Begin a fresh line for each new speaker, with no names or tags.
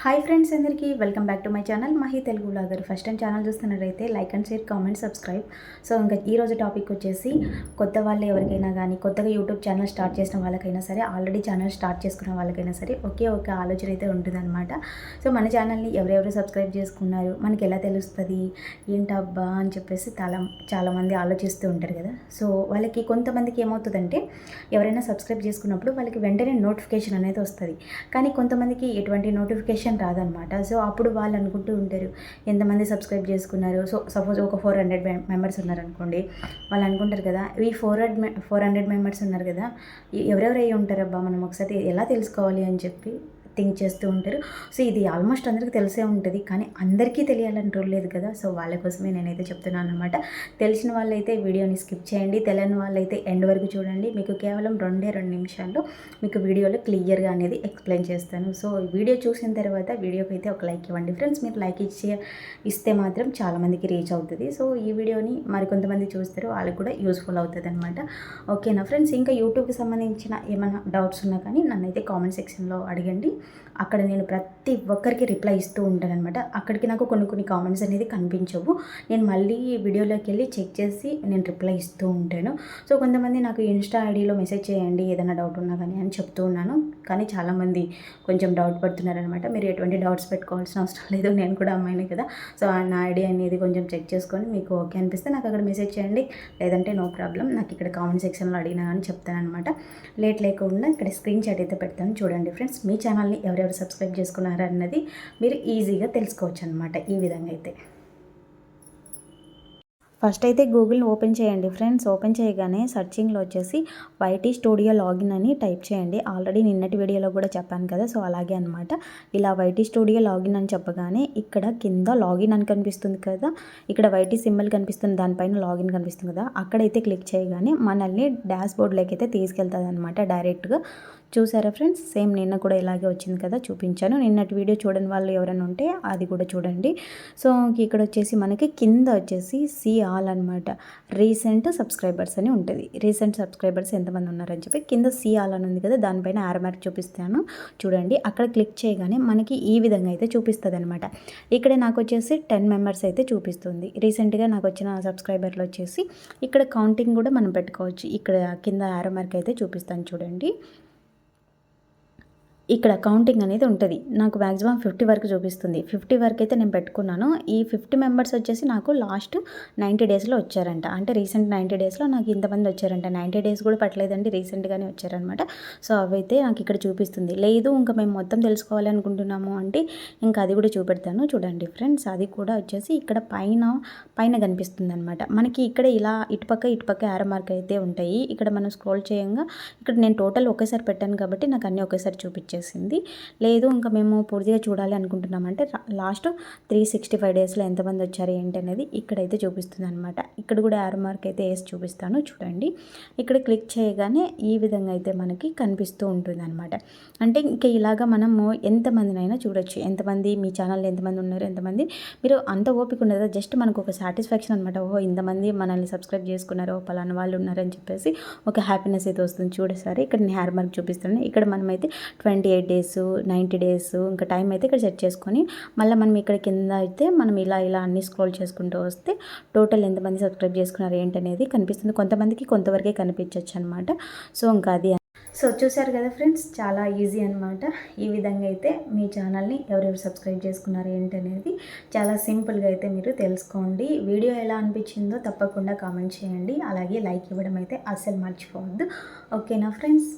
Hi friends అందరికీ welcome back to my channel Mahi Telugu blogger. First time channel చూస్తున్నట్టయితే like and share comment subscribe so ఇంకా ఈ రోజు topic వచ్చేసి కొత్త వాళ్ళు ఎవరికైనా కానీ కొత్తగా యూట్యూబ్ ఛానల్ స్టార్ట్ చేసిన వాళ్ళకైనా సరే ఆల్రెడీ ఛానల్ స్టార్ట్ చేసుకున్న వాళ్ళకైనా సరే ఒకే ఒక ఆలోచన అయితే ఉంటుందన్నమాట. సో మన ఛానల్ని ఎవరెవరు సబ్స్క్రైబ్ చేసుకున్నారు మనకి ఎలా తెలుస్తుంది ఏంటబ్బా అని చెప్పేసి చాలా చాలామంది ఆలోచిస్తూ ఉంటారు కదా. సో వాళ్ళకి కొంతమందికి ఏమవుతుందంటే ఎవరైనా సబ్స్క్రైబ్ చేసుకున్నప్పుడు వాళ్ళకి వెంటనే నోటిఫికేషన్ అనేది వస్తుంది. కానీ కొంతమందికి ఎటువంటి నోటిఫికేషన్ రాదనమాట. సో అప్పుడు వాళ్ళు అనుకుంటూ ఉంటారు ఎంతమంది సబ్స్క్రైబ్ చేసుకున్నారు? సో సపోజ్ ఒక ఫోర్ హండ్రెడ్ మెంబర్స్ ఉన్నారనుకోండి వాళ్ళు అనుకుంటారు కదా ఈ four hundred four hundred members ఉన్నారు కదా ఎవరెవరు అయ్యి ఉంటారబ్బా? మనం ఒకసారి ఎలా తెలుసుకోవాలి అని చెప్పి థింక్ చేస్తూ ఉంటారు. సో ఇది ఆల్మోస్ట్ అందరికీ తెలిసే ఉంటుంది. కానీ అందరికీ తెలియాలని రూల్ లేదు కదా. సో వాళ్ళ కోసమే నేనైతే చెప్తున్నాను అనమాట తెలిసిన వాళ్ళైతే వీడియోని స్కిప్ చేయండి. తెలియని వాళ్ళైతే ఎండ్ వరకు చూడండి. మీకు కేవలం రెండే రెండు నిమిషాల్లో మీకు వీడియోలో క్లియర్గా అనేది ఎక్స్ప్లెయిన్ చేస్తాను. సో ఈ వీడియో చూసిన తర్వాత వీడియోకి అయితే ఒక లైక్ ఇవ్వండి. ఫ్రెండ్స్ మీరు లైక్ ఇచ్చే ఇస్తే మాత్రం చాలామందికి రీచ్ అవుతుంది. సో ఈ వీడియోని మరికొంతమంది చూస్తారు. వాళ్ళకి కూడా యూస్ఫుల్ అవుతుంది అనమాట ఓకేనా ఫ్రెండ్స్? ఇంకా యూట్యూబ్కి సంబంధించిన ఏమైనా డౌట్స్ ఉన్నా కానీ నన్నైతే కామెంట్ సెక్షన్లో అడగండి. అక్కడ నేను ప్రతి ఒక్కరికి రిప్లై ఇస్తూ ఉంటాను అనమాట అక్కడికి నాకు కొన్ని కొన్ని కామెంట్స్ అనేది కనిపించవు. నేను మళ్ళీ వీడియోలోకి వెళ్ళి చెక్ చేసి నేను రిప్లై ఇస్తూ ఉంటాను. సో కొంతమంది నాకు ఇన్స్టా ఐడిలో మెసేజ్ చేయండి ఏదైనా డౌట్ ఉన్నా కానీ అని చెప్తూ ఉన్నాను. కానీ చాలామంది కొంచెం డౌట్ పడుతున్నారనమాట మీరు ఎటువంటి డౌట్స్ పెట్టుకోవాల్సిన అవసరం లేదు. నేను కూడా అమ్మాయినే కదా. సో ఆ నా ఐడి అనేది కొంచెం చెక్ చేసుకొని మీకు ఓకే అనిపిస్తే నాకు అక్కడ మెసేజ్ చేయండి. లేదంటే నో ప్రాబ్లం నాకు ఇక్కడ కామెంట్ సెక్షన్లో అడిగినా కానీ చెప్తాను అనమాట లేట్ లేకుండా ఇక్కడ స్క్రీన్ షాట్ అయితే పెడతాను. చూడండి ఫ్రెండ్స్ మీ ఛానల్ని ఎవరెవరు సబ్స్క్రైబ్ చేసుకున్నారు అన్నది మీరు ఈజీగా తెలుసుకోవచ్చు అనమాట ఈ విధంగా అయితే. ఫస్ట్ అయితే గూగుల్ని ఓపెన్ చేయండి ఫ్రెండ్స్ ఓపెన్ చేయగానే సర్చింగ్లో వచ్చేసి వైటీ స్టూడియో లాగిన్ అని టైప్ చేయండి. ఆల్రెడీ నిన్నటి వీడియోలో కూడా చెప్పాను కదా సో అలాగే అనమాట ఇలా వైటీ స్టూడియో లాగిన్ అని చెప్పగానే ఇక్కడ కింద లాగిన్ అని కనిపిస్తుంది కదా ఇక్కడ వైటీ సింబల్ కనిపిస్తుంది దానిపైన లాగిన్ కనిపిస్తుంది కదా అక్కడైతే క్లిక్ చేయగానే మనల్ని డాష్ బోర్డ్లోకి అయితే తీసుకెళ్తుంది అనమాట డైరెక్ట్గా చూసారా ఫ్రెండ్స్? సేమ్ నిన్న కూడా ఇలాగే వచ్చింది కదా చూపించాను. నిన్నటి వీడియో చూడని వాళ్ళు ఎవరైనా ఉంటే అది కూడా చూడండి. సో ఇక్కడ వచ్చేసి మనకి కింద వచ్చేసి సి ఆల్ అనమాట రీసెంట్ సబ్స్క్రైబర్స్ అని ఉంటుంది. రీసెంట్ సబ్స్క్రైబర్స్ ఎంతమంది ఉన్నారని చెప్పి కింద సి ఆల్ అని ఉంది కదా దానిపైన ఆరో చూపిస్తాను. చూడండి అక్కడ క్లిక్ చేయగానే మనకి ఈ విధంగా అయితే చూపిస్తుంది అనమాట ఇక్కడ నాకు వచ్చేసి టెన్ మెంబర్స్ అయితే చూపిస్తుంది. రీసెంట్గా నాకు వచ్చిన సబ్స్క్రైబర్లు వచ్చేసి ఇక్కడ కౌంటింగ్ కూడా మనం పెట్టుకోవచ్చు. ఇక్కడ కింద ఆరో మార్క్ అయితే చూపిస్తాను చూడండి. ఇక్కడ కౌంటింగ్ అనేది ఉంటుంది. నాకు మ్యాక్సిమం ఫిఫ్టీ వరకు చూపిస్తుంది. ఫిఫ్టీ వరకు అయితే నేను పెట్టుకున్నాను. ఈ ఫిఫ్టీ మెంబర్స్ వచ్చేసి నాకు లాస్ట్ నైంటీ డేస్లో వచ్చారంట. అంటే రీసెంట్ నైంటీ డేస్లో నాకు ఇంతమంది వచ్చారంట. నైంటీ డేస్ కూడా పట్టలేదండి. రీసెంట్గానే వచ్చారనమాట సో అవైతే నాకు ఇక్కడ చూపిస్తుంది. లేదు ఇంకా మేము మొత్తం తెలుసుకోవాలి అనుకుంటున్నాము అంటే ఇంకా అది కూడా చూపెడతాను. చూడండి ఫ్రెండ్స్ అది కూడా వచ్చేసి ఇక్కడ పైన పైన కనిపిస్తుంది అనమాట మనకి ఇక్కడ ఇలా ఇటుపక్క ఇటుపక్క ఆరో మార్క్ అయితే ఉంటాయి. ఇక్కడ మనం స్క్రోల్ చేయంగా ఇక్కడ నేను టోటల్ ఒకేసారి పెట్టాను కాబట్టి నాకు అన్నీ ఒకేసారి వచ్చేసింది లేదు ఇంకా మేము పూర్తిగా చూడాలి అనుకుంటున్నామంటే లాస్ట్ త్రీ సిక్స్టీ ఫైవ్ డేస్లో ఎంతమంది వచ్చారు ఏంటి అనేది ఇక్కడైతే చూపిస్తుంది అనమాట ఇక్కడ కూడా ఆరు మార్క్ అయితే వేసి చూపిస్తాను చూడండి. ఇక్కడ క్లిక్ చేయగానే ఈ విధంగా అయితే మనకి కనిపిస్తూ ఉంటుంది అనమాట అంటే ఇంకా ఇలాగా మనము ఎంతమందినైనా చూడొచ్చు. ఎంతమంది మీ ఛానల్లో ఎంతమంది ఉన్నారు ఎంతమంది మీరు అంత ఓపిక ఉండదు? జస్ట్ మనకు ఒక సాటిస్ఫాక్షన్ అనమాట ఓహో ఇంతమంది మనల్ని సబ్స్క్రైబ్ చేసుకున్నారు పలానా వాళ్ళు ఉన్నారని చెప్పేసి ఒక హ్యాపీనెస్ అయితే వస్తుంది. చూడసారి ఇక్కడ నేను హ్యార్ మార్క్ చూపిస్తాను ఇక్కడ మనమైతే twenty twenty eight days ninety days ఇంకా టైం అయితే ఇక్కడ సెట్ చేసుకొని మళ్ళీ మనం ఇక్కడ కింద అయితే మనం ఇలా ఇలా అన్ని స్క్రోల్ చేసుకుంటూ వస్తే టోటల్ ఎంతమంది సబ్స్క్రైబ్ చేసుకున్నారు ఏంటనేది కనిపిస్తుంది. కొంతమందికి కొంతవరకే కనిపించవచ్చు అనమాట సో ఇంకా అది సో చూసారు కదా ఫ్రెండ్స్ చాలా ఈజీ అనమాట ఈ విధంగా అయితే మీ ఛానల్ని ఎవరెవరు సబ్స్క్రైబ్ చేసుకున్నారు ఏంటనేది చాలా సింపుల్గా అయితే మీరు తెలుసుకోండి. వీడియో ఎలా అనిపించిందో తప్పకుండా కామెంట్ చేయండి. అలాగే లైక్ ఇవ్వడం అయితే అస్సలు మర్చిపోవద్దు. ఓకేనా ఫ్రెండ్స్